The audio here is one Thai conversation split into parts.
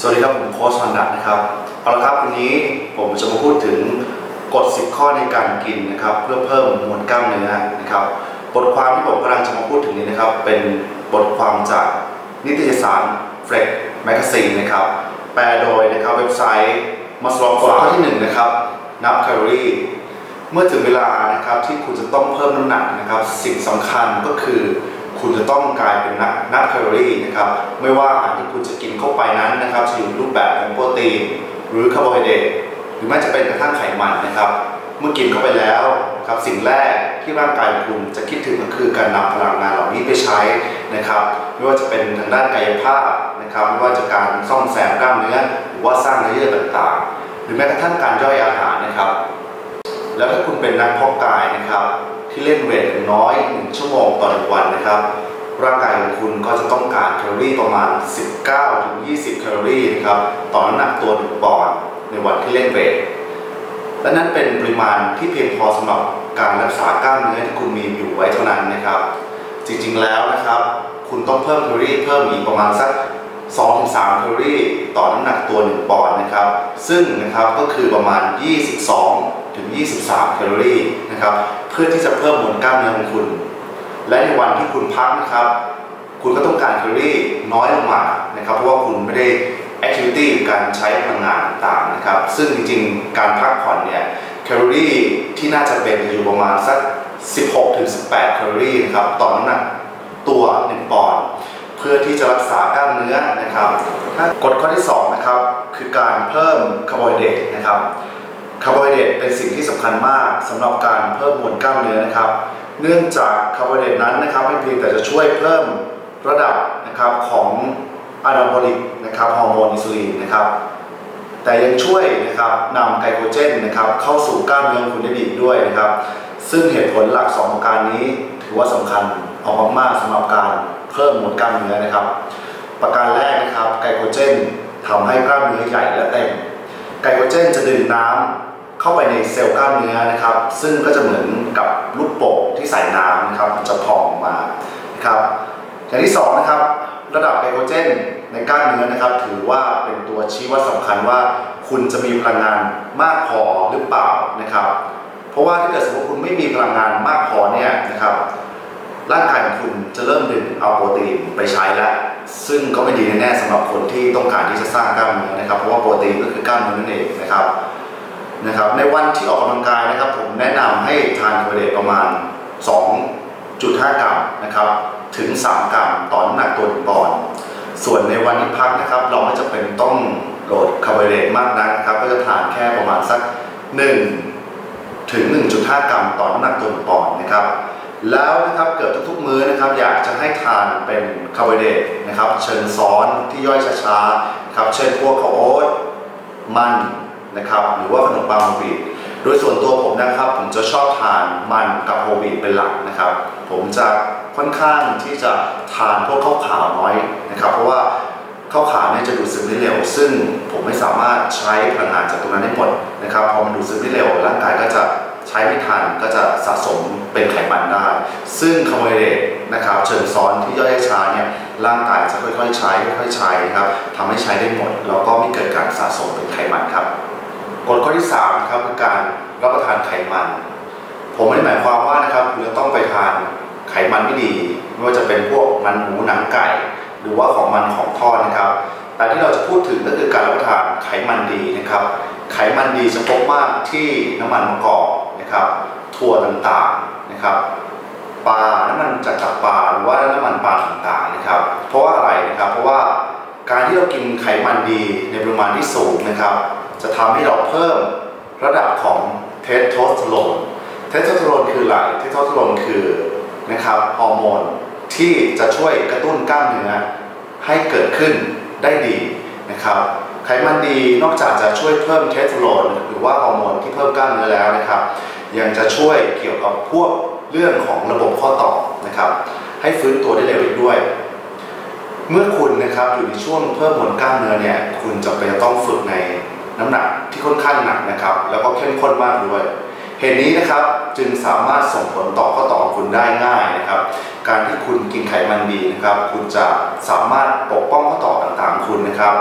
สวัสดีครับ ผมโค้ชมันดักนะครับเอาละครับวันนี้ผมจะมาพูดถึงกฎ 10 ข้อในการกินนะครับ เพื่อเพิ่มมวลกล้ามเนื้อนะครับ บทความที่ผมกำลังจะมาพูดถึงนี้นะครับ เป็นบทความจากนิตยสาร Flex Magazine นะครับ แปลโดยนะครับเว็บไซต์มัสลอฟข้อที่1นะครับ นับแคลอรี่ เมื่อถึงเวลานะครับที่คุณจะต้องเพิ่มน้ำหนักนะครับ สิ่งสำคัญก็คือ คุณจะต้องกลายเป็นนักนักแคลอรี่นะครับไม่ว่าอาหารที่คุณจะกินเข้าไปนั้นนะครับจะอยู่รูปแบบของโปรตีนหรือคาร์โบไฮเดรตหรือแม้จะเป็นกระทั่งไขมันนะครับ เมื่อกินเข้าไปแล้วครับสิ่งแรกที่ร่างกายของคุณจะคิดถึงก็คือการนำพลังงานเหล่านี้ไปใช้นะครับ ไม่ว่าจะเป็นทางด้านกายภาพนะครับไม่ว่าจะการซ่อมแซมกล้ามเนื้อหรือว่าสร้างเนื้อเยื่อต่างๆ หรือแม้กระทั่งการย่อยอาหารนะครับ แล้วถ้าคุณเป็นนักเพาะกายนะครับ ที่เล่นเวทอย่างน้อย 1 ชั่วโมงต่อหนึ่งวันนะครับ ร่างกายของคุณก็จะต้องการแคลอรี่ประมาณ 19-20 แคลอรี่นะครับต่อน้ำหนักตัวหนึ่งปอนด์ในวันที่เล่นเวทและนั่นเป็นปริมาณที่เพียงพอสำหรับการรักษากล้ามเนื้อที่คุณมีอยู่ไว้เท่านั้นนะครับ จริงๆแล้วนะครับ คุณต้องเพิ่มแคลอรี่เพิ่มอีกประมาณสัก2-3แคลอรี่ต่อน้ำหนักตัว 1 ปอนด์นะครับ ซึ่งนะครับก็คือประมาณ 22ถึง23 แคลอรี่นะครับ พื่อที่จะเพิ่มมวลกล้ามเนื้อของคุณ และในวันที่คุณพักนะครับ คุณก็ต้องการแคลอรี่น้อยลงมานะครับ เพราะว่าคุณไม่ได้แอคทิวิตี้การใช้พลังงานต่างนะครับ ซึ่งจริงๆ การพักผ่อนเนี่ยแคลอรี่ที่น่าจะเป็นอยู่ประมาณสัก 16-18 แคลอรี่นะครับต่อน้ำหนักตัว 1 ปอนด์เพื่อที่จะรักษากล้ามเนื้อนะครับกฎข้อที่ 2 นะครับ คือการเพิ่มคาร์โบไฮเดรตนะครับ คาร์โบไฮเดรตเป็นสิ่งที่สำคัญมากสำหรับการเพิ่มมวลกล้ามเนื้อนะครับ เนื่องจากคาร์โบไฮเดรตนั้นนะครับไม่เพียงแต่จะช่วยเพิ่มระดับนะครับของอะดาโบลิกนะครับฮอร์โมนอินซูลินนะครับแต่ยังช่วยนะครับนำไกลโคเจนนะครับเข้าสู่กล้ามเนื้อคุณได้ดีด้วยนะครับ ซึ่งเหตุผลหลัก 2 ประการนี้ถือว่าสำคัญออกมากๆสำหรับการเพิ่มมวลกล้ามเนื้อนะครับ ประการแรกนะครับไกลโคเจนทำให้กล้ามเนื้อใหญ่และเต็มไกลโคเจนจะดึงน้ำ เข้าไปในเซลล์กล้ามเนื้อนะครับ ซึ่งก็จะเหมือนกับลูกโป่งที่ใส่น้ำนะครับมันจะพองมานะครับอย่างที่2นะครับระดับไกลโคเจนในกล้ามเนื้อนะครับ ถือว่าเป็นตัวชี้วัดสำคัญว่า คุณจะมีพลังงานมากพอหรือเปล่านะครับ เพราะว่าถ้าเกิดสมมติคุณไม่มีพลังงานมากพอเนี่ยนะครับร่างกายของคุณจะเริ่มดึงเอาโปรตีนไปใช้แล้ว ซึ่งก็ไม่ดีแน่ๆสำหรับคนที่ต้องการที่จะสร้างกล้ามเนื้อนะครับ เพราะว่าโปรตีนก็คือกล้ามเนื้อนั่นเองนะครับ นะครับในวันที่ออกกำลังกายนะครับ ผมแนะนำให้ทานคาร์โบไฮเดรตประมาณ 2.5 กรัมนะครับถึง 3 กรัมต่อน้ำหนักตัวหนึ่งปอนด์ส่วนในวันที่พักนะครับ เราไม่จำเป็นต้องโหลดคาร์โบไฮเดรตมากนักนะครับ ก็จะทานแค่ประมาณสัก 1 ถึง 1.5 กรัมต่อน้ำหนักตัวหนึ่งปอนด์นะครับ แล้วนะครับเกือบทุกๆมื้อนะครับ อยากจะให้ทานเป็นคาร์โบไฮเดรตนะครับ เชิญซ้อนที่ย่อยช้าๆครับเช่นพวกข้าวโอ๊ตมัน นะครับหรือว่าขนมปังโฮลวีตโดยส่วนตัวผมนะครับผมจะชอบทานมันกับโฮลวีตเป็นหลักนะครับ ผมจะค่อนข้างที่จะทานพวกข้าวขาวน้อยนะครับ เพราะว่าข้าวขาวเนี่ยจะดูดซึมได้เร็ว ซึ่งผมไม่สามารถใช้พลังงานจากตรงนั้นได้หมดนะครับพอมันดูดซึมได้เร็วร่างกายก็จะใช้ไม่ทันก็จะสะสมเป็นไขมันได้ ซึ่งคาร์โบไฮเดรตนะครับเชิงซ้อนที่ย่อยช้าเนี่ยร่างกายจะค่อยๆ ใช้ค่อยๆใช้ครับทำให้ใช้ได้หมดแล้วก็ไม่เกิดการสะสมเป็นไขมันครับ กฎข้อที่3ครับคือการรับประทานไขมัน ผมไม่ได้หมายความว่านะครับคุณจะต้องไปทานไขมันไม่ดีไม่ว่าจะเป็นพวกมันหมูหนังไก่ หรือว่าของมันของทอดนะครับ แต่ที่เราจะพูดถึงก็คือการรับประทานไขมันดีนะครับ ไขมันดีจะพบมากที่น้ำมันมะกอกนะครับถั่วต่างๆนะครับปลาน้ำมันจากจากปลาหรือว่าน้ำมันปลาต่างๆนะครับ เพราะว่าอะไรนะครับเพราะว่าการที่เรากินไขมันดีในปริมาณที่สูงนะครับ จะทำให้เราเพิ่มระดับของเทสโทสเตอโรน เทสโทสเตอโรนคืออะไรเทสโทสเตอโรนคือนะครับฮอร์โมนที่จะช่วยกระตุ้นกล้ามเนื้อให้เกิดขึ้นได้ดีนะครับไขมันดีนอกจากจะช่วยเพิ่มเทสโทสเตอโรนหรือว่าฮอร์โมนที่เพิ่มกล้ามเนื้อแล้วนะครับ ยังจะช่วยเกี่ยวกับพวกเรื่องของระบบข้อต่อนะครับ ให้ฟื้นตัวได้เร็วอีกด้วย เมื่อคุณนะครับอยู่ในช่วงเพิ่มมวลกล้ามเนื้อเนี่ยคุณจะเป็นต้องฝึกใน น้ำหนักที่ค่อนข้างหนักนะครับ แล้วก็เข้มข้นมากด้วย เหตุนี้นะครับจึงสามารถส่งผลต่อข้อต่อของคุณได้ง่ายนะครับ การที่คุณกินไขมันดีนะครับ คุณจะสามารถปกป้องข้อต่อต่างๆของคุณนะครับ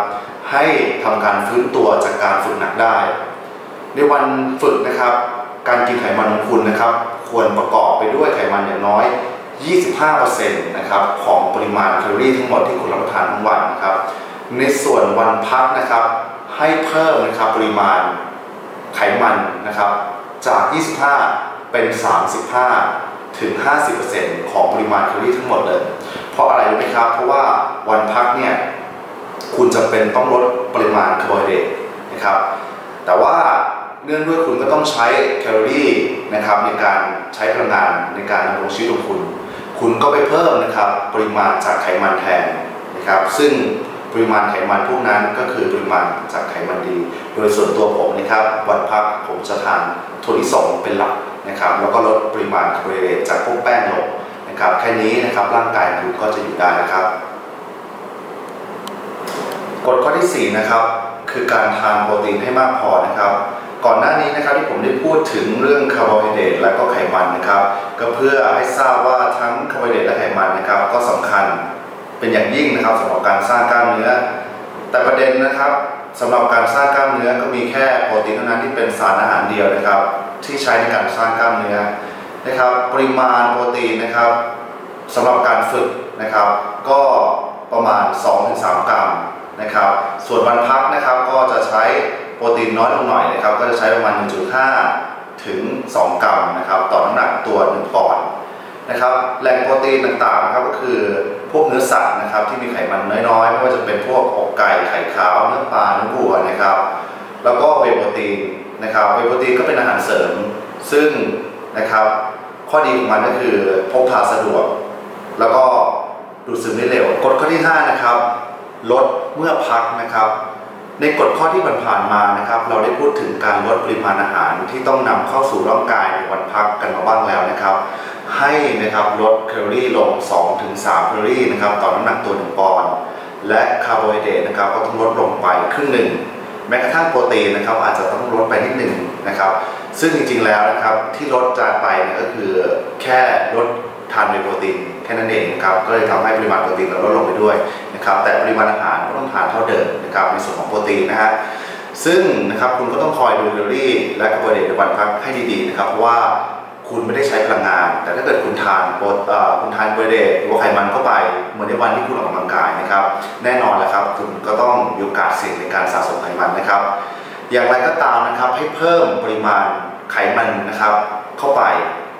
ให้ทำการฟื้นตัวจากการฝึกหนักได้ ในวันฝึกนะครับ การกินไขมันของคุณนะครับ ควรประกอบไปด้วยไขมันอย่างน้อย 25%นะครับของปริมาณแคลอรี่ทั้งหมดที่คุณรับประทานทั้งวันนะครับ ในส่วนวันพักนะครับ ให้เพิ่มนะครับปริมาณไขมันนะครับจาก 25 เป็น 35 ถึง 50%ของปริมาณแคลอรี่ทั้งหมดเลย เพราะอะไรรู้ไหมครับ เพราะว่าวันพักเนี่ยคุณจะเป็นต้องลดปริมาณคาร์โบไฮเดรตนะครับ แต่ว่าเนื่องด้วยคุณก็ต้องใช้แคลอรี่นะครับในการใช้พลังงานในการดำรงชีวิตของคุณ คุณก็ไปเพิ่มนะครับปริมาณจากไขมันแทนนะครับ ซึ่ง ปริมาณไขมันพวกนั้นก็คือปริมาณจากไขมันดี โดยส่วนตัวผมนะครับวันพักผมจะทานถั่วลิสงเป็นหลักนะครับ แล้วก็ลดปริมาณคาร์โบไฮเดรตจากพวกแป้งลงนะครับแค่นี้นะครับร่างกายคุณก็จะอยู่ได้นะครับกฎข้อที่ 4 นะครับ คือการทานโปรตีนให้มากพอนะครับ ก่อนหน้านี้นะครับที่ผมได้พูดถึงเรื่องคาร์โบไฮเดรตและก็ไขมันนะครับ ก็เพื่อให้ทราบว่าทั้งคาร์โบไฮเดรตและไขมันนะครับ ก็สำคัญ เป็นอย่างยิ่งนะครับสำหรับการสร้างกล้ามเนื้อ แต่ประเด็นนะครับสำหรับการสร้างกล้ามเนื้อก็มีแค่โปรตีนเท่านั้นที่เป็นสารอาหารเดียวนะครับ ที่ใช้ในการสร้างกล้ามเนื้อนะครับ ปริมาณโปรตีนนะครับสำหรับการฝึกนะครับ ก็ประมาณ 2-3 กรัมนะครับ ส่วนวันพักนะครับก็จะใช้โปรตีนน้อยลงหน่อยนะครับ ก็จะใช้ประมาณ 1.5 ถึง 2 กรัมนะครับ ต่อน้ำหนักตัว1ปอนด์นะครับแหล่งโปรตีนต่างๆนะครับก็คือ วกเนื้อสัตว์นะครับที่มีไขมันน้อยๆ ไม่ว่าจะเป็นพวกอกไก่ไข่ขาวเนื้อปลาเนื้อวัวนะครับ แล้วก็เวโปรตีนนะครับเวโปรตีนก็เป็นอาหารเสริม ซึ่งนะครับข้อดีของมันก็คือพกพาสะดวก แล้วก็ดูดซึมได้เร็วกฎข้อที่ 5 นะครับ ลดเมื่อพักนะครับ ในกฎข้อที่ผ่านๆมานะครับ เราได้พูดถึงการลดปริมาณอาหารที่ต้องนำเข้าสู่ร่างกายในวันพักกันมาบ้างแล้วนะครับ ให้นะครับลดแคลอรี่ลง 2-3แคลอรี่นะครับต่อน้ำหนักตัวหนึ่งปอนด์และคาร์โบไฮเดรตนะครับก็ต้องลดลงไปครึ่งหนึ่งแม้กระทั่งโปรตีนนะครับอาจจะต้องลดไปนิดหนึ่งนะครับ ซึ่งจริงๆแล้วนะครับที่ลดจานไปก็คือแค่ลด ทานเวย์โปรตีนแค่นั้นเองนะครับก็เลยทำให้ปริมาณโปรตีนเราลดลงไปด้วยนะครับแต่ปริมาณอาหารก็ต้องทานเท่าเดิมนะครับในส่วนของโปรตีนนะฮะซึ่งนะครับคุณก็ต้องคอยดูแคลอรี่และคาร์โบไฮเดรตในวันพักให้ดีๆนะครับเพราะว่าคุณไม่ได้ใช้พลังงาน แต่ถ้าเกิดคุณทานโปรคุณทานคาร์โบไฮเดรตหรือว่าไขมันเข้าไป เหมือนในวันที่คุณออกกำลังกายนะครับ แน่นอนแหละครับคุณก็ต้องมีโอกาสเสี่ยงในการสะสมไขมันนะครับ อย่างไรก็ตามนะครับให้เพิ่มปริมาณไขมันนะครับเข้าไป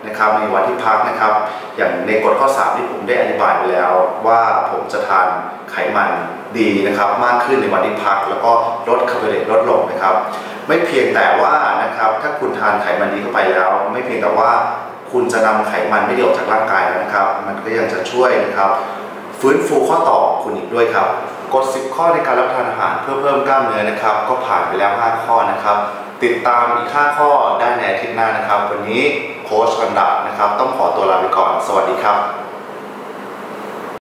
นะครับในวันที่พักนะครับ อย่างในกฎข้อ 3 ที่ผมได้อธิบายไปแล้ว ว่าผมจะทานไขมันดีนะครับ มากขึ้นในวันที่พัก แล้วก็ลดคาร์โบไฮเดรตลดลงนะครับ ไม่เพียงแต่ว่านะครับถ้าคุณทานไขมันดีเข้าไปแล้ว ไม่เพียงแต่ว่าคุณจะนำไขมันไม่ดีออกจากร่างกายแล้วนะครับ มันก็ยังจะช่วยนะครับ ฟื้นฟูข้อต่อคุณอีกด้วยครับกฎ10 ข้อในการรับประทานอาหารเพื่อเพิ่มกล้ามเนื้อนะครับ ก็ผ่านไปแล้ว 5 ข้อนะครับ ติดตามอีก 5 ข้อได้ในอาทิตย์หน้านะครับ วันนี้โค้ชกันดับนะครับ ต้องขอตัวลาไปก่อน สวัสดีครับ